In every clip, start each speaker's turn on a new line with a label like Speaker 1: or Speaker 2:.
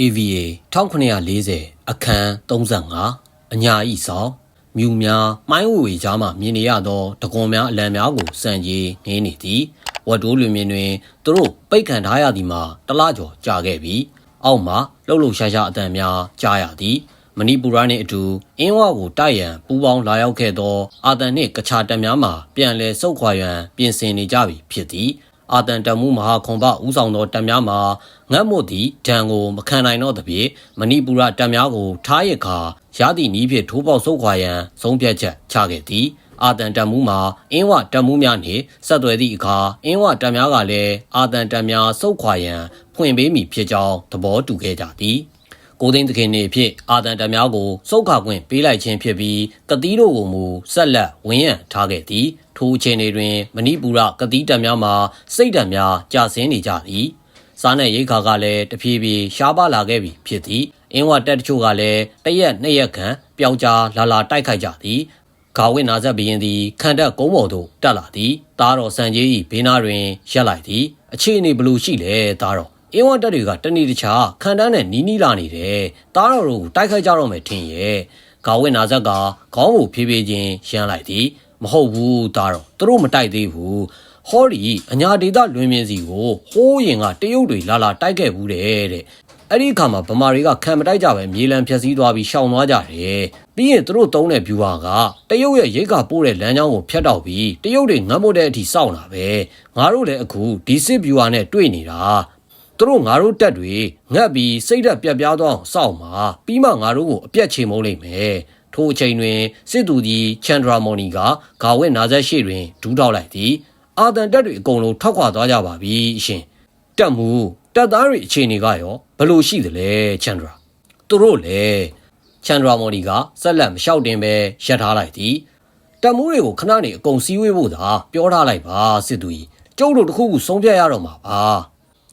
Speaker 1: AVA 1940အခန်း35အညာဤဆောင်မြူများမိုင်းဝေဝေကြားမှမြင်နေရသောတကွန်များအလံများကိုစံကြီးငင်းနေသည်ဝတ်တိုးလွင်မြင်တွင်သူတို့ပိတ်ခံထားရသည်မှာတလကျော်ကြာခဲ့ပြီအောက်မှလှုပ်လှုပ်ရှားရှားအတန်များကြားရသည်မဏိပူရနှင့်အတူအင်းဝကိုတိုက်ရန်ပူပေါင်းလာရောက်ခဲ့သောအာတန်နှင့်ကချာတက်များမှပြန်လည်ဆုတ်ခွာရန်ပြင်ဆင်နေကြပြီဖြစ်သည် အာတန်တမှုမဟာခွန်ဘဦးဆောင်သောတပ်များမှာငတ်မွတ်သည့်ဒဏ်ကိုမခံနိုင်တော့သဖြင့်မဏိပူရတပ်များကိုထားရခါရသည့်နီးဖြင့်ထိုးပေါက်ဆုတ်ခွာရန်ဆုံးဖြတ်ချက်ချခဲ့သည်အာတန်တပ်မှုမှာအင်းဝတပ်မှုများနှင့်ဆက်သွယ်သည့်အခါအင်းဝတပ်များကလည်းအာတန်တပ်များဆုတ်ခွာရန်ဖွင့်ပေးမည်ဖြစ်ကြောင်းသဘောတူခဲ့ကြသည်ကိုသိန်းသခင်နေဖြစ်အာတန်တများကိုစုတ်ခါခွင့်ပေးလိုက်ခြင်းဖြစ်ပြီးကတိတို့ကိုမူဆက်လက်ဝင်းရံထားခဲ့သည် ထိုအချိန်တွင်မဏိပူရကတိတပ်များမှာစိတ်ဓာတ်များကြာဆင်းနေကြသည်စားနဲ့ရိတ်ခါကလည်းတဖြည်းဖြည်းရှားပါလာခဲ့ပြီဖြစ်သည်အင်းဝတက်တချို့ကလည်းတရက်နှစ်ရက်ခန့်ပျောက်ကြားလာလာတိုက်ခိုက်ကြသည်ဂါဝိနာဇက်ဘီရင်သည်ခန္ဓာကုန်းပေါ်သို့တက်လာသည်တားတော်စံကြီး၏ဘေးနားတွင်ရက်လိုက်သည်အခြေအနေဘလို့ရှိလဲတားတော်အင်းဝတက်တွေကတနေ့တခြားခန္ဓာနဲ့နီးနီးလာနေတယ်တားတော်တို့တိုက်ခိုက်ကြတော့မယ်ထင်ရဲ့ဂါဝိနာဇက်ကခေါင်းကိုဖြည်းဖြည်းချင်းရမ်းလိုက်သည် မဟုတ်ဘူးတားတော်သူတို့မတိုက်သေးဘူးဟောဒီအညာဒေတာလွင်မြင်စီကိုဟိုးရင်ကတရုတ်တွေလာလာတိုက်ခဲ့ဘူးတဲ့တဲ့အဲ့ဒီအခါမှာဗမာတွေကခံမတိုက်ကြပဲမြေလံဖြက်စီးသွားပြီးရှောင်သွားကြတယ်ပြီးရင်သူတို့တုံးတဲ့ viewer ကတရုတ်ရဲ့ရိတ်ကပို့တဲ့လမ်းကြောင်းကိုဖျက်တော့ပြီးတရုတ်တွေငတ်မွတ်တဲ့အထိစောင့်တာပဲငါတို့လည်းအခုဒီစစ် viewer နဲ့တွေ့နေတာသူတို့ငါတို့တက်တွေငတ်ပြီးစိတ်ဓာတ်ပြတ်ပြားသွားအောင်စောင့်မှာပြီးမှငါတို့ကိုအပြက်ချေမုန်းလိမ့်မယ် ထိုအချိန်တွင်စစ်သူကြီးချန်ဒရာမော်နီကဂါဝဲနာဇက်ရှိတွင်ဒူးထောက်လိုက်သည်အာတန်တက်တွေအကုန်လုံးထွက်ခွာသွားကြပါပြီအရှင်တက်မှုတက်သားတွေအခြေအနေကရောဘယ်လိုရှိသလဲချန်ဒရာသူတို့လည်းချန်ဒရာမော်နီကဆက်လက်မလျှောက်တင်ပဲရပ်ထားလိုက်သည်တက်မှုတွေကိုခဏနေအကုန်စည်းဝေးဖို့သာပြောထားလိုက်ပါစစ်သူကြီးကျုပ်တို့တခုခုဆုံးဖြတ်ရတော့မှာပါ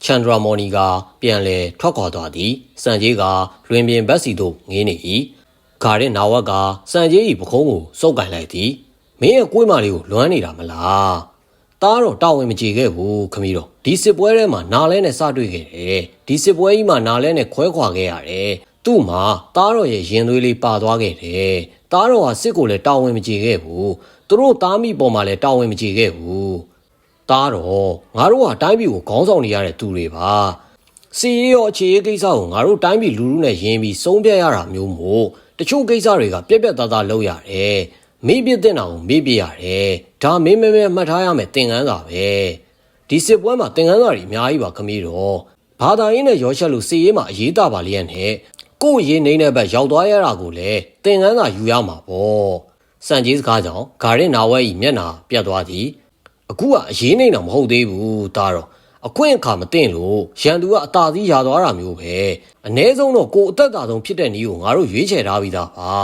Speaker 1: ချန်ဒရာမော်နီကပြန်လဲထွက်ခွာသွားသည်စံကြီးကလွင်ပြင်ဘက်စီသို့ငေးနေ၏ ခါတဲ့နာဝက်ကစံကြီး၏ပခုံးကိုစုပ်ကင်လိုက်သည်မင်းရဲ့ကိုယ်မလေးကိုလွမ်းနေတာမလားတားတော့တာဝန်မကြေခဲ့ဘူးခမီးတော့ဒီစစ်ပွဲထဲမှာနာလဲနဲ့စတွေ့ခဲ့တယ်ဒီစစ်ပွဲကြီးမှာနာလဲနဲ့ခွဲခွာခဲ့ရတယ်သူ့မှာတားတော့ရဲ့ရင်သွေးလေးပါသွားခဲ့တယ်တားတော့ဟာစစ်ကိုလည်းတာဝန်မကြေခဲ့ဘူးသူတို့သားမိပေါ်မှာလည်းတာဝန်မကြေခဲ့ဘူးတားတော့ငါတို့ဟာတိုင်းပြည်ကိုခေါင်းဆောင်နေရတဲ့သူတွေပါစီရီရောအခြေရေးကိစ္စကိုငါတို့တိုင်းပြည်လူလူနဲ့ယင်းပြီးဆုံးဖြတ်ရတာမျိုးမို့ တချို့ကိစ္စတွေကပြက်ပြက်သားသားလုပ်ရတယ်မေးပြတဲ့နာကိုမေးပြရတယ်ဒါမင်းမဲမဲမှတ်ထားရမယ်သင်ခန်းစာပဲဒီစစ်ပွဲမှာသင်ခန်းစာတွေအများကြီးပါခမီးတော့ဘာသာရေးနဲ့ရောချက်လို့စီရေးမှာအရေးတာပါလျက်နဲ့ကို့ရေးနေတဲ့ဘက်ရောက်သွားရတာကိုလည်းသင်ခန်းစာယူရမှာပေါ့စံကြီးစကားကြောင့်ဂါရင်နာဝဲဤမျက်နာပြတ်သွားသည်အခုကအရေးနေတာမဟုတ်သေးဘူးတားတော့ အခွင့်အခါမသိလို့ရန်သူကအသာစီးရသွားတာမျိုးပဲအ ਨੇ ဆုံးတော့ကိုအသက်သာဆုံးဖြစ်တဲ့နည်းကိုငါတို့ရွေးချယ်ထားပြီးသားပါ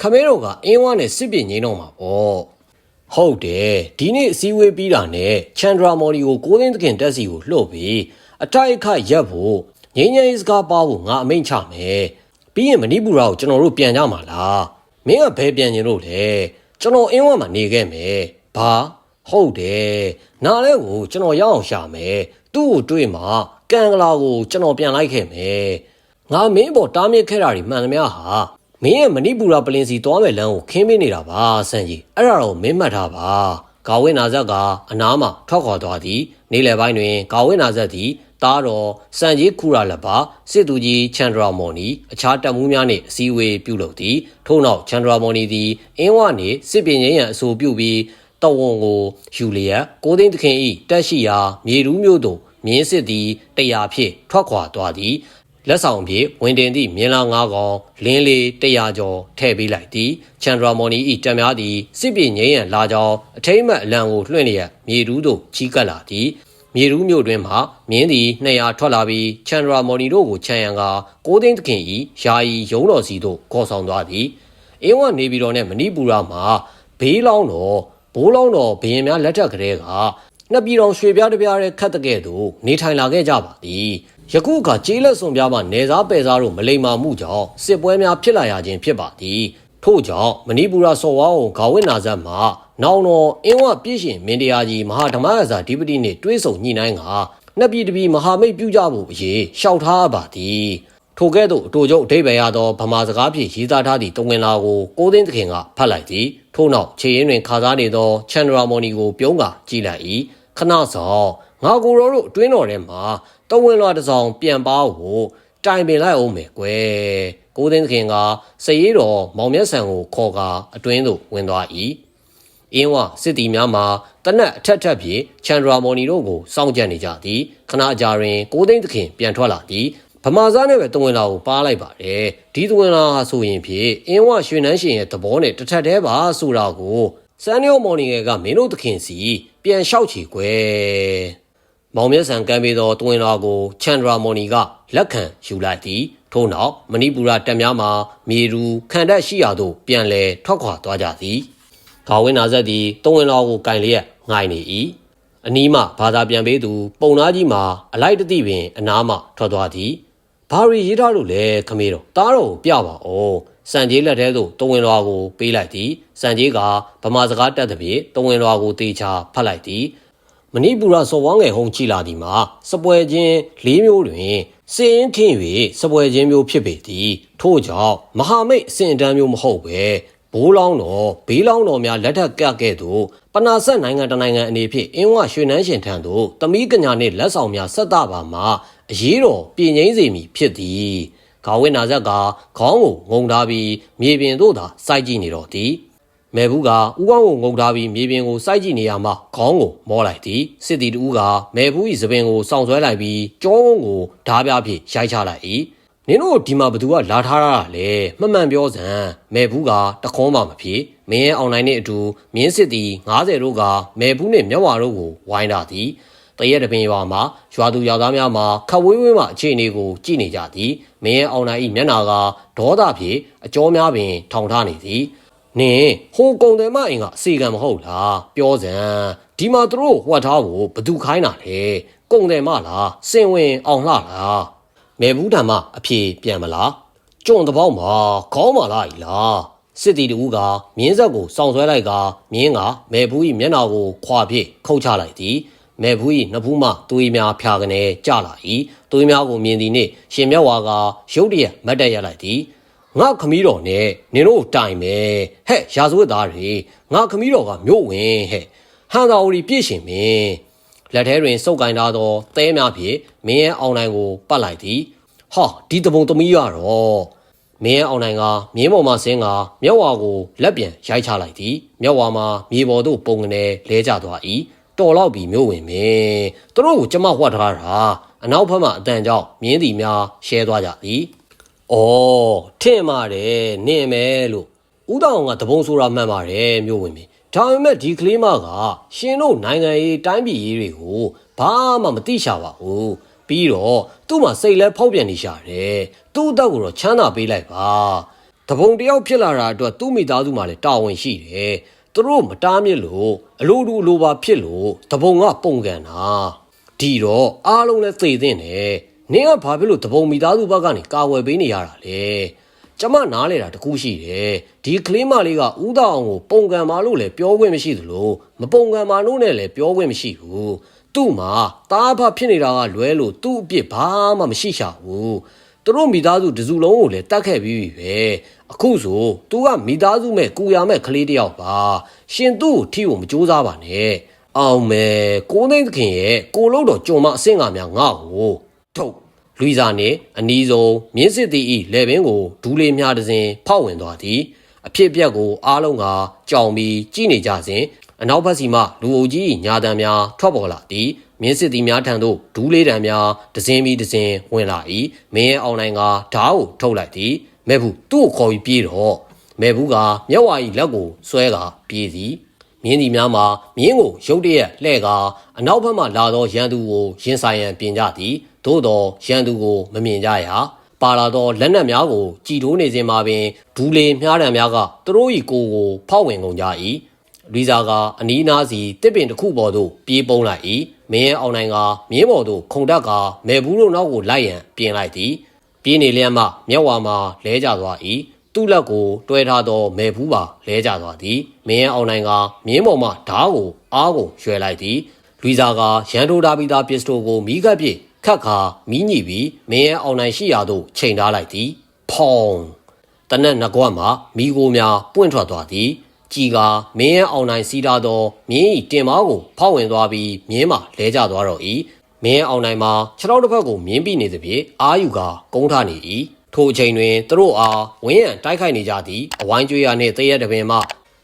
Speaker 1: ခမဲတော်ကအင်းဝါနဲ့စစ်ပြင်းငိမ့်တော့မှာပေါ့ဟုတ်တယ်ဒီနေ့အစည်းအဝေးပြီးတာနဲ့ချန်ဒရာမော်ဒီကိုကိုသိန်းသခင်တက်စီကိုလှုပ်ပြီးအတိုက်အခိုက်ရက်ဖို့ငိမ့်ငိမ့်စကားပါဖို့ငါအမိန့်ချမယ်ပြီးရင်မဏိပူရာကိုကျွန်တော်တို့ပြန်ကြမှာလားမင်းကဘယ်ပြန်ကျင်လို့လဲကျွန်တော်အင်းဝါမှာနေခဲ့မယ်ဘာ ဟုတ်တယ်နားလဲကိုကျွန်တော်ရအောင်ရှာမယ်သူ့ကိုတွေးမှာကန်ကလာကိုကျွန်တော်ပြန်လိုက်ခဲ့မယ်ငါမင်းပေါ်တားမြစ်ခဲ့တာတွေမှန်သမျှဟာမင်းရဲ့မဏိပူရာပလင်စီသွားမဲ့လမ်းကိုခင်းပေးနေတာပါဆန်ကြီးအဲ့ဒါတော့မင်းမှတ်ထားပါဂါဝိနာဇက်ကအနားမှာထွက်ခွာသွားသည်နေ့လယ်ပိုင်းတွင်ဂါဝိနာဇက်သည်တားတော်စံကြီးခူရာလက်ပါစစ်သူကြီးချန်ဒရာမော်နီအခြားတပ်မှုများနှင့်အစည်းအဝေးပြုလုပ်သည်ထို့နောက်ချန်ဒရာမော်နီသည်အင်းဝနှင့်စစ်ပင်ရင်းရန်အဆိုပြုပြီး တဝန်ကိုယူလျက်ကိုသိန်းသခင်၏တက်ရှိရာမြေရူးမြို့သို့မြင်းစစ်သည်တရားဖြင့်ထွက်ခွာသွားသည်လက်ဆောင်ဖြင့်ဝင်တင်သည့်မြင်းလာငါးကောင်လင်းလေး100ကျော်ထည့်ပေးလိုက်သည်ချန်ဒရာမော်နီ၏တက်များသည်စစ်ပြေငိမ့်ရန်လာကြောင်းအထိမ့်မှတ်အလံကိုလွှင့်လျက်မြေရူးသို့ချီးကပ်လာသည်မြေရူးမြို့တွင်မှမြင်းသည်200ထွက်လာပြီးချန်ဒရာမော်နီတို့ကိုခြံရန်ကကိုသိန်းသခင်၏ယာယီရုံးတော်စီသို့ခေါ်ဆောင်သွားသည်အင်းဝနေပြည်တော်နှင့်မဏိပူရမှဘေးလောင်းတော် ဘိုးလောင်းတော်ဘရင်များလက်ထက်ကလေးကနှစ်ပြည်တော်ရွှေပြားတပြားတဲ့ခတ်တကဲ့သို့နေထိုင်လာခဲ့ကြပါသည်ယခုအခါကျေးလက်စွန်ပြားမှနေစားပယ်စားတို့မလိမ္မာမှုကြောင့်စစ်ပွဲများဖြစ်လာရခြင်းဖြစ်ပါသည်ထို့ကြောင့်မဏိပူရစော်ဝါအောင်ဂါဝိနာဇတ်မှာနောင်တော်အင်းဝပြည့်ရှင်မင်းတရားကြီးမဟာဓမ္မရဇာဓိပတိနှင့်တွဲဆုံညှိနှိုင်းကနှစ်ပြည်တပြည်မဟာမိတ်ပြုကြဖို့အရေးရှောက်ထားပါသည် ထိုကဲ့သို့အတူချုပ်အဓိပ္ပာယ်ရသောဗမာစကားဖြင့်ရေးသားထားသည့်တဝင်လာကိုကိုသိန်းသခင်ကဖတ်လိုက်သည်ထို့နောက်ခြေရင်းတွင်ခါစားနေသောချန်ဒရာမော်နီကိုပြုံးကာကြည့်လိုက်၏ခဏဆောင်ငါကိုရောတို့အတွင်းတော်ထဲမှာတဝင်လာတစ်စောင်ပြန်ပါကိုတိုင်ပင်လိုက်အောင်မယ်ကွယ်ကိုသိန်းသခင်ကစရေးတော်မောင်မျက်ဆန်ကိုခေါ်ကာအတွင်းသို့ဝင်သွား၏အင်းဝစစ်တီများမှာတနက်အထက်ထက်ဖြင့်ချန်ဒရာမော်နီတို့ကိုစောင့်ကြံနေကြသည်ခဏကြာတွင်ကိုသိန်းသခင်ပြန်ထွက်လာသည်ဗ မာစားနဲ့ပဲတဝင်လာကိုပါလိုက်ပါတယ်ဒီတဝင်လာဟာဆိုရင်ဖြင့်အင်းဝရွှေနှန်းရှင်ရဲ့သဘောနဲ့တစ်ထက်တည်းပါဆိုတာကိုစန်နီယိုမော်နီငယ်ကမင်းတို့သခင်စီပြန်လျှောက်ချီကွယ်မောင်မျက်စံကမ်းပေးသောတဝင်လာကိုချန်ဒရာမော်နီကလက်ခံယူလိုက်သည်ထို့နောက်မဏိပူရတပ်များမှာမြေရူခံတက်ရှိရာသို့ပြန်လည်ထွက်ခွာသွားကြသည်ဂါဝင်းနာဆက်သည်တဝင်လာကိုကင်လျက်ငိုင်နေ၏အနီးမှဘာသာပြန်ပေးသူ ပုံနာကြီးမှာအလိုက်တတိပင်အနားမှထွက်သွားသည် ဘာရီရေးထားလို့လဲခမေးတော့တားတော့ပြပါအောင်စံကြီးလက်ထဲသို့တဝင်လွာကိုပေးလိုက်သည်စံကြီးကဗမာစကားတက်သည်ဖြင့်တဝင်လွာကိုတေချာဖတ်လိုက်သည်မဏိပူရစော်ဝမ်းငယ်ဟုံချီလာသည်မှာစပွဲချင်း၄မျိုးတွင်စင်ရင်ခင်း၍စပွဲချင်းမျိုးဖြစ်ပေသည်ထို့ကြောင့်မဟာမိတ်အစဉ်အတန်းမျိုးမဟုတ်ပဲဘိုးလောင်းတော်ဘေးလောင်းတော်များလက်ထက်ကကဲ့သို့ပနာဆက်နိုင်ငံတနိုင်ငံအနေဖြင့်အင်းဝရွှေနှန်းရှင်ထံသို့တမိကညာနှင့်လက်ဆောင်များဆက်တပါမှာ အရေးတော်ပြည်ငိမ့်စေမည်ဖြစ်သည်ခေါင်းဝင်းနာဇက်ကခေါင်းကိုငုံထားပြီးမြေပြင်သို့သာစိုက်ကြည့်နေတော့သည်မဲဘူးကဥကောင်းကိုငုံထားပြီးမြေပြင်ကိုစိုက်ကြည့်နေရမှခေါင်းကိုမောလိုက်သည်စစ်တီတူကမဲဘူး၏သပင်ကိုစောင့်ဆွဲလိုက်ပြီးကြောကုန်းကိုဓားပြားဖြင့်ရိုက်ချလိုက်၏နင်တို့ဒီမှာဘသူကလာထားတာလဲမှန်မှန်ပြောစမ်းမဲဘူးကတခွန်းမှမဖြစ်မင်းရဲ့အွန်လိုင်းနဲ့အတူမြင်းစစ်တီ90တို့ကမဲဘူးနဲ့မြက်ဝါတို့ကိုဝိုင်းတာသည် တရက်တပင်ရွာမှာရွာသူရွာသားများမှာခတ်ဝေးဝေးမှအခြေအနေကိုကြည့်နေကြသည်မင်းရဲ့အောင်နိုင်၏မျက်နာကဒေါသဖြင့်အကြောများပင် ထောင်ထားနေသည်နင်ဟိုကုံတယ်မအင်ကအစီကံမဟုတ်လားပြောစမ်းဒီမှာသူတို့ဟွက်ထားဖို့ဘသူခိုင်းတာလဲကုံတယ်မလားစင်ဝင်အောင်လှလားမဲဘူးဓမ္မအဖြေပြန်မလားကြုံတပေါက်မှာခေါင်းမလားဤလားစစ်တီတူကမြင်းဆက်ကိုစောင့်ဆွဲလိုက်ကမြင်းကမဲဘူး၏မျက်နှာကိုခွာပြစ်ခုတ်ချလိုက်သည် မဲဘူး၏နှစ်ဖူးမှသွေးများဖျာကနေကြလာ၏သွေးများကိုမြင်သည်နှင့်ရှင်မြတ်ဝါကရုတ်တရက်မတ်တက်ရလိုက်သည်ငါခမီးတော်နဲ့နင်တို့တိုင်မယ်ဟဲ့ရာဇဝတ်သားတွေငါခမီးတော်ကမြို့ဝင်ဟဲ့ဟန်သာဝတီပြည့်ရှင်မင်းလက်ထဲတွင်စုပ်ကင်ထားသောသဲများဖြင့်မင်းရဲ့အောင်နိုင်ကိုပတ်လိုက်သည်ဟာဒီတပုံသမီးရတော့မင်းရဲ့အောင်နိုင်ကမြင်းပေါ်မှဆင်းကမြောက်ဝါကိုလက်ပြန်ရိုက်ချလိုက်သည်မြောက်ဝါမှာမြေပေါ်သို့ပုံကနေလဲကျသွား၏ တော်တော့ပြီးမျိုးဝင်မင်းသူတို့ကိုကျမဝှက်ထားတာအနောက်ဘက်မှအတန်ကြောင့်မြင်းတီများရှဲသွားကြသည်။အော်ထင်ပါတယ်နင့်မယ်လို့ဦးတောင်ကတပုံဆိုတာမှန်ပါတယ်မျိုးဝင်မင်းဒါပေမဲ့ဒီကလေးမကရှင်တို့နိုင်ငံရေးတိုင်းပြည်ရေးတွေကိုဘာမှမသိရှာပါဘူးပြီးတော့သူ့မှာစိတ်လဲဖောက်ပြန်နေရှာတယ်သူ့အသက်ကိုတော့ချမ်းသာပေးလိုက်ပါတပုံတယောက်ဖြစ်လာတာအတွက်သူ့မိသားစုမှာလည်းတာဝန်ရှိတယ် သူတို့မတားမြစ်လို့အလိုတူအလိုပါဖြစ်လို့တပုံကပုံကန်တာဒီတော့အားလုံးလဲသိသိနေနင်းကဘာဖြစ်လို့တပုံမိသားစုဘက်ကနေကာဝယ်ပေးနေရတာလဲကျမနားလေတာတကူရှိတယ်ဒီကလေးမလေးကဥဒအောင်ကိုပုံကံမာလို့လည်းပြောခွင့်မရှိသလိုမပုံကံမာလို့နဲ့လည်းပြောခွင့်မရှိဘူးသူ့မှာတားဖဖြစ်နေတာကလွဲလို့သူ့အပြစ်ဘာမှမရှိရှာဘူးသူတို့မိသားစုတစုလုံးကိုလည်းတတ်ခဲ့ပြီးပြီပဲအခုဆိုသူကမိသားစုမဲ့ကူရမဲ့ကလေးတယောက်ပါ ရှင်သူ့ကိုထိဖို့မကြိုးစားပါနဲ့အောင်မယ်ကိုသိန်းသခင်ရဲ့ကိုလို့တော့ကြုံမအဆင့်ကများငါ့ကိုထုတ်လူီဇာနှင့်အနီးဆုံးမြင်းစစ်တီဤလေပင်ကိုဒူးလေးများတစ်စင်ဖောက်ဝင်သွားသည်အဖြစ်ပြက်ကိုအားလုံးကကြောင်ပြီးကြည့်နေကြစဉ်အနောက်ဘက်စီမှလူအုပ်ကြီးညာတံများထွက်ပေါ်လာသည်မြင်းစစ်တီများထံသို့ဒူးလေးတံများတစင်းပြီးတစင်းဝင်လာ၏မင်းရဲ့အောင်နိုင်ကဓားကိုထုတ်လိုက်သည်မဲဘူးသူ့ကိုခေါ်ပြီးပြေးတော့ မဲဘူးကမျက်ဝါးဤလက်ကိုဆွဲကာပြေးသည်မြင်းဒီများမှာမြင်းကိုရုတ်တရက်လှဲ့ကာအနောက်ဘက်မှလာသောရန်သူကိုရင်ဆိုင်ရန်ပြင်ကြသည်သို့သောရန်သူကိုမမြင်ကြရပါလာသောလက်နက်များကိုကြည်ထိုးနေစဉ်မှာပင်ဒူးလေမြားတံများကသူတို့၏ကိုယ်ကိုဖောက်ဝင်ကုန်ကြ၏ရီဇာကအနီးနားစီတစ်ပင်တစ်ခုပေါ်သို့ပြေးပုံးလိုက်၏မင်းရဲ့အောင်နိုင်ကမြင်းပေါ်သို့ခုန်တက်ကမဲဘူးတို့နောက်ကိုလိုက်ရန်ပြင်လိုက်သည်ပြေးနေလျက်မှမျက်ဝါမှာလဲကျသွား၏ သူ့လက်ကိုတွဲထားသောမဲဘူးပါလဲကျသွားသည်မင်းရဲ့အောင်နိုင်ကမြင်းပေါ်မှဓားကိုအားကိုရွှဲလိုက်သည်လူဇာကရန်ထိုးထားပြီးသားပစ္စတိုကိုမိကပ်ပြစ်ခတ်ခါမီးညိပြီးမင်းရဲ့အောင်နိုင်ရှိရာသို့ချိန်ထားလိုက်သည်ဖောင်းတနက်ငကွက်မှမိโกများပွင့်ထွက်သွားသည်ကြည်ကမင်းရဲ့အောင်နိုင်စီးထားသောမြင်းဤတင်မားကိုဖောက်ဝင်သွားပြီးမြင်းမှလဲကျသွားတော့၏မင်းအောင်နိုင်မှာခြေထောက်တစ်ဖက်ကိုမြင်းပြီးနေသဖြင့်အာယူကကုန်းထနေ၏ ထိုအချိန်တွင်သူတို့အားဝင်းရံတိုက်ခိုက်နေကြသည့်အဝိုင်းကျွေးရနှင့်တရက်တပင်မှ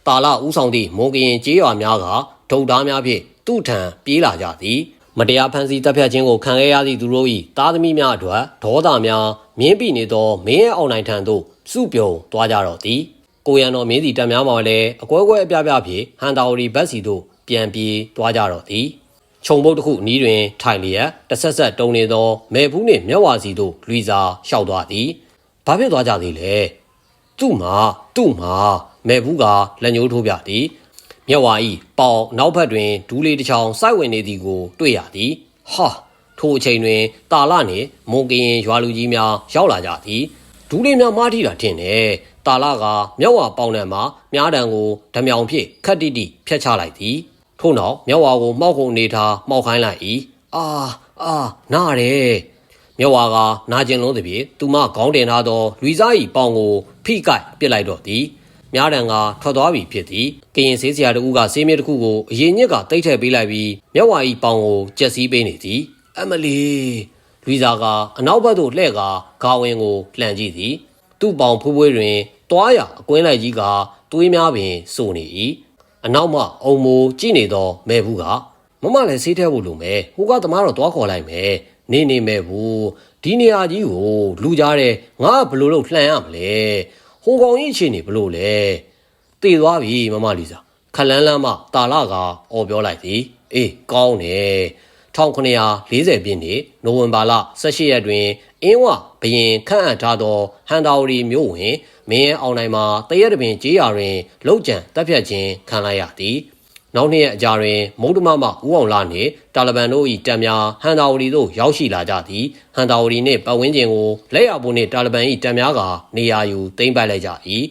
Speaker 1: တာလဥဆောင်သည့်မွန်ကရင်ကျေးရွာများကဒုတ်သားများဖြင့်သူ့ထံပြေးလာကြသည်မတရားဖန်ဆီးတပ်ဖြတ်ခြင်းကိုခံခဲ့ရသည့်သူတို့၏သားသမီးများအတွက်ဒေါသများမြင်းပြီးနေသောမင်းရဲ့အောင်နိုင်ထံသို့စုပြုံသွားကြတော့သည်ကိုရန်တော်မင်းစီတပ်များမှလည်းအကွဲကွဲအပြားပြားဖြင့်ဟန်တာဝရီဘတ်စီသို့ပြန်ပြေးသွားကြတော့သည် ခြုံပုတ်တစ်ခုအနီးတွင် ထိုင်လျက်တဆက်ဆက်တုံနေသောမဲဘူးနှင့်မြက်ဝါစီသို့လွီစာလျှောက်သွားသည်ဘာဖြစ်သွားကြသေးလဲသူ့မှာသူ့မှာမဲဘူးကလက်ညှိုးထိုးပြသည်မြက်ဝါဤပေါင်နောက်ဘက်တွင်ဒူးလေးတစ်ချောင်းစိုက်ဝင်နေသည်ကိုတွေ့ရသည်ဟာထိုအချိန်တွင်တာလနှင့်မွန်ကရင်ရွာလူကြီးများရောက်လာကြသည်ဒူးလေးများမားထိတာထင်တယ်တာလကမြက်ဝါပေါင်ထဲမှမြားတံကိုဓမြောင်ဖြင့်ခက်တိတိဖျက်ချလိုက်သည် ထို့နောက်မြက်ဝါကိုမှောက်ကုန်နေထားမှောက်ခိုင်းလိုက်၏အာအာနားတယ်မြက်ဝါကနာကျင်လုံးသည်ဖြင့်သူမခေါင်းတင်ထားသောလူစား၏ပေါင်ကိုဖိကိုက်ပစ်လိုက်တော့သည်များတံကထွက်သွားပြီဖြစ်သည်ကရင်ဆေးစရာတို့ကဆေးမြစ်တစ်ခုကိုအရင်ညစ်ကတိတ်ထည့်ပေးလိုက်ပြီးမြက်ဝါ၏ပေါင်ကိုကြက်စီးပေးနေသည်အမလီလူစားကအနောက်ဘက်သို့လှည့်ကာဂါဝင်ကိုလှန်ကြည့်သည်သူ့ပေါင်ဖွေးဖွေးတွင်တွားရအကွင်းလိုက်ကြီးကသွေးများပင်စိုးနေ၏ အနောက်မှအုံမိုးကြည့်နေသောမဲဘူးကမမလည်းဆေးထဲဖို့လိုမယ်ဟိုကသမားတော့တွားခေါ်လိုက်မယ်နေနေမဲဘူးဒီနေရာကြီးကိုလူကြားတယ်ငါဘယ်လိုလုပ်လှန်ရမလဲဟိုကောင်ကြီးအချိန်နေဘယ်လိုလဲတည်သွားပြီမမလီစာခလန်းလန်းမှတာလကအော်ပြောလိုက်သည်အေးကောင်းတယ်1940ပြည့်နှစ်နိုဝင်ဘာလ18ရက်တွင်အင်းဝဘရင်ခန့်အပ်ထားသောဟန်တာဝရီမြို့ဝင် မင်းရဲ့အောင်နိုင်မှာတရက်တပင်ကြေးရွာတွင်လောက်ကျန်တပ်ဖြတ်ခြင်းခံလိုက်ရသည်နောက်နှစ်ရက်အကြာတွင်မုဒ္ဓမမဦးအောင်လာနှင့်တာလဘန်တို့၏တပ်များဟန်တာဝရီသို့ရောက်ရှိလာကြသည်ဟန်တာဝရီနှင့်ပတ်ဝန်းကျင်ကိုလက်ရဖို့နှင့်တာလဘန်၏တပ်များကနေရာယူသိမ်းပိုက်လိုက်ကြ၏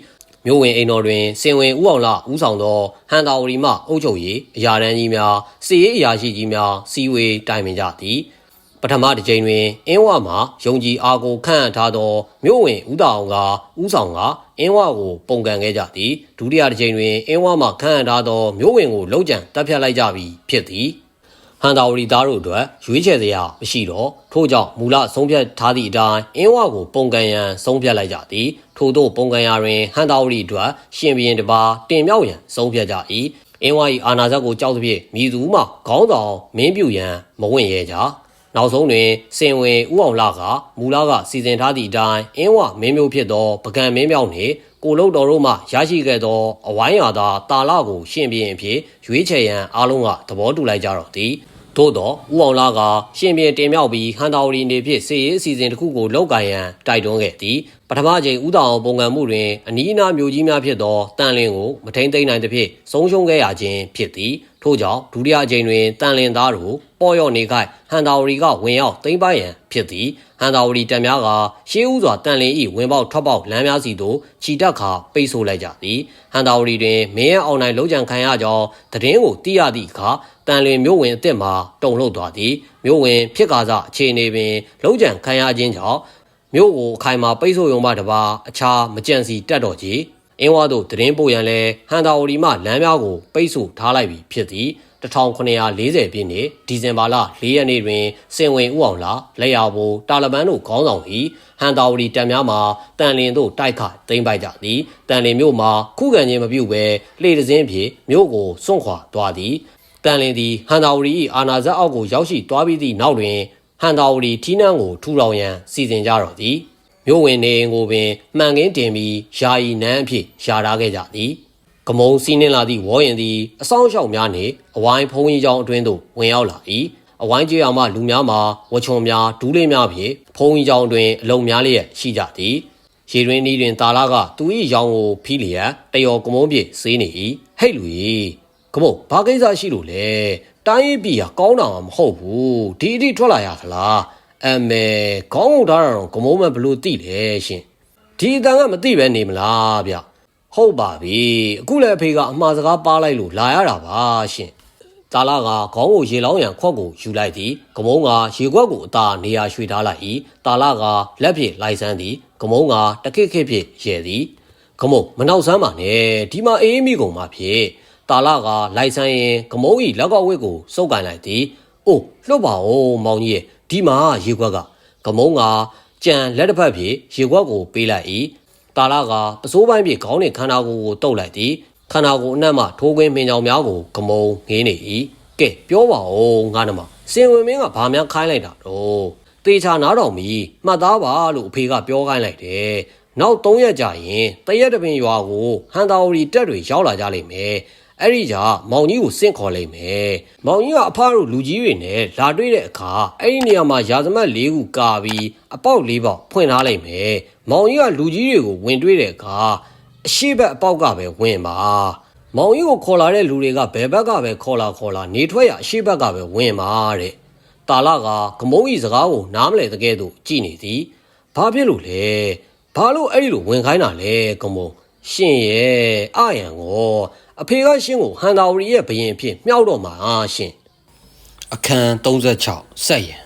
Speaker 1: မြို့ဝင်အိမ်တော်တွင်စင်ဝင်ဦးအောင်လဦးဆောင်သောဟန်တာဝရီမှအုပ်ချုပ်ရေးအရာတန်းကြီးများစီရေးအရာရှိကြီးများစီဝေးတိုင်ပင်ကြသည် ပထမတစ်ကြိမ်တွင်အင်းဝမှာယုံကြည်အားကိုခန့်အပ်ထားသောမြို့ဝင်ဦးတာအောင်ကဦးဆောင်ကအင်းဝကိုပုံကန်ခဲ့ကြသည်ဒုတိယတစ်ကြိမ်တွင်အင်းဝမှာခန့်အပ်ထားသောမြို့ဝင်ကိုလုံးကျန်တပ်ဖြတ်လိုက်ကြပြီဖြစ်သည်ဟန်တာဝရီသားတို့အတွက်ရွေးချယ်စရာမရှိတော့ထို့ကြောင့်မူလဆုံးဖြတ်ထားသည့်အတိုင်းအင်းဝကိုပုံကန်ရန်ဆုံးဖြတ်လိုက်ကြသည်ထို့သောပုံကန်ရာတွင်ဟန်တာဝရီအတွက်ရှင်ဘီရင်တစ်ပါးတင်မြောက်ရန်ဆုံးဖြတ်ကြ၏အင်းဝ၏အာနာဇက်ကိုကြောက်သဖြင့်မြည်သူမှခေါင်းဆောင်မင်းပြူရန်မဝင်ရဲကြ နောက်ဆုံးတွင်စင်ဝင်ဥအောင်လာကမူလာကစီစဉ်ထားသည့်အတိုင်းအင်းဝမင်းမျိုးဖြစ်သောပကံမင်းမြောက်နှင့်ကိုလုတ်တော်တို့မှရရှိခဲ့သောအဝိုင်းရသာတာလကိုရှင်ပြင်းအဖြစ်ရွေးချယ်ရန်အားလုံးကသဘောတူလိုက်ကြတော့သည်သို့တော့ဦးအောင်လာကရှင်ပြင်းတင်မြောက်ပြီးဟန်တာဝရီနေဖြင့်စေရေးအစီအစဉ်တစ်ခုကိုလောက်ကန်ရန်တိုက်တွန်းခဲ့သည်ပ ထမချိန်ဦးတောင်ပုံကံမှုတွင်အနီးအနားမျိုးကြီးများဖြစ်သောတန်လင်းကိုမထိန်သိမ်းနိုင်သဖြင့်ဆုံးရှုံးခဲ့ရခြင်းဖြစ်သည်ထို့ကြောင့်ဒုတိယအကြိမ်တွင်တန်လင်သားတို့ပေါ်ရော့နေခိုက်ဟန်တာဝရီကဝင်ရောက်သိမ်းပိုက်ရန်ဖြစ်သည်ဟန်တာဝရီတပ်များကရှေးဦးစွာတန်လင်၏ဝင်ပေါက်ထွက်ပေါက်လမ်းများစီသို့ခြိတက်ခါပိတ်ဆို့လိုက်ကြသည်ဟန်တာဝရီတွင်မင်းရအောင်နိုင်လုံးကြံခံရကြောင်းသတင်းကိုသိရသည့်အခါတန်လင်မျိုးဝင်အစ်စ်မှာတုံလှုပ်သွားသည်မျိုးဝင်ဖြစ်ကားစအခြေအနေပင်လုံးကြံခံရခြင်းကြောင့် မြို့ကိုအခိုင်မာပိတ်ဆို့ရုံမှတပါအခြားမကြံစီတက်တော့ကြီးအင်းဝါတို့တရင်ပို့ရန်လဲဟန်တာဝရီမှလမ်းများကိုပိတ်ဆို့ထားလိုက်ပြီဖြစ်သည်1940ပြည့်နှစ်ဒီဇင်ဘာလ4ရက်နေ့တွင်စင်ဝင်ဥအောင်လာလက်ရဘိုးတာလဘန်တို့ခေါင်းဆောင်၏ဟန်တာဝရီတပ်များမှတန်လင်တို့တိုက်ခသိမ်းပိုက်ကြသည်တန်လင်မြို့မှာခုခံခြင်းမပြုဘဲလှေတစင်းဖြင့်မြို့ကိုစွန့်ခွာသွားသည်တန်လင်သည်ဟန်တာဝရီ၏အာနာဇက်အောက်ကိုရောက်ရှိသွားပြီးသည့်နောက်တွင် ဟန်တာဝရီထီးနှန်းကိုထူထောင်ရန်စီစဉ်ကြတော့သည်မြို့ဝင်နေအိမ်ကိုပင်မှန်ကင်းတင်ပြီးယာယီနန်းအဖြစ်ယာထားခဲ့ကြသည်ကမုံစီးနှင်းလာသည့်ဝေါ်ရင်သည်အဆောင်ရှောက်များနှင့်အဝိုင်းဖုံးကြီးကြောင်အတွင်းသို့ဝင်ရောက်လာ၏အဝိုင်းကျေးအောင်မှလူများမှာဝချုံများဒူးလေးများဖြင့်ဖုံးကြီးကြောင်တွင်အလုံများလျက်ရှိကြသည်ရေတွင်ဤတွင်တာလာကသူ၏ရောင်ကိုဖီးလျက်တယောကမုံပြည့်စေးနေ၏ဟဲ့လူကြီးကမုံဘာကိစ္စရှိလို့လဲ တိုင်းရေးပြည်ကကောင်းတာမှမဟုတ်ဘူးဒီအထိထွက်လာရသလားအမေခေါင်းငုံထားတာတော့ကမုံမဘလို့တိလဲရှင်ဒီအတန်ကမသိပဲနေမလားဗျဟုတ်ပါပြီအခုလည်းအဖေကအမှားစကားပါလိုက်လို့လာရတာပါရှင်တာလာကခေါင်းကိုရေလောင်းရန်ခွက်ကိုယူလိုက်သည်ကမုံကရေခွက်ကိုအသာနေရာရွှေ့ထားလိုက်၏တာလာကလက်ဖြင့်လိုက်ဆန်းသည်ကမုံကတခိခိဖြင့်ရဲသည်ကမုံမနောက်ဆန်းပါနဲ့ဒီမှာအေးမိကုန်မှာဖြစ် တာလာကလိုက်ဆန်းရင်ကမုံဤလက်ကောက်ဝက်ကိုစုပ်ကန်လိုက်သည်အိုးလွတ်ပါဦးမောင်ကြီးရဲ့ဒီမှာရေခွက်ကကမုံကကြံလက်တစ်ဖက်ဖြင့်ရေခွက်ကိုပေးလိုက်၏တာလာကပစိုးပိုင်းဖြင့်ခေါင်းနှင့်ခန္ဓာကိုယ်ကိုတုပ်လိုက်သည်ခန္ဓာကိုယ်အနှံ့မှထိုးခွင်းပင်ကြောင်များကိုကမုံငေးနေ၏ကဲပြောပါဦးငါနမစင်ဝင်မင်းကဘာများခိုင်းလိုက်တာတော့တေချာနားတော်မီမှတ်သားပါလို့အဖေကပြောခိုင်းလိုက်တယ်နောက်၃ရက်ကြာရင်တရက်တပင်ရွာကိုဟန်တာဝရီတက်တွေရောက်လာကြလိမ့်မယ် အဲ့ဒီကြမောင်ကြီးကိုစင့်ခေါ်လိုက်မယ်။မောင်ကြီးကအဖတို့လူကြီးတွေနဲ့လာတွေ့တဲ့အခါအဲ့ဒီနေရာမှာရာဇမတ်၄ခုကာပြီးအပေါက်၄ပေါက်ဖွင့်ထားလိုက်မယ်။မောင်ကြီးကလူကြီးတွေကိုဝင်တွေ့တဲ့အခါအရှိဘက်အပေါက်ကပဲဝင်ပါ။မောင်ကြီးကိုခေါ်လာတဲ့လူတွေကဘယ်ဘက်ကပဲခေါ်လာခေါ်လာနေထွက်ရအရှိဘက်ကပဲဝင်ပါတဲ့။တာလာကဂမုံဤစကားကိုနားမလဲတကယ်တော့ကြည်နေသည်။ဘာဖြစ်လို့လဲ။ဘာလို့အဲ့ဒီလိုဝင်ခိုင်းတာလဲဂမုံ။ ရှင်ရဲ့အယံကိုအဖေကရှင်းကိုဟန်တာဝရီရဲ့ဘရင်ဖြစ်မြောက်တော့မှာရှင်အခန်း36ဆက်ရန်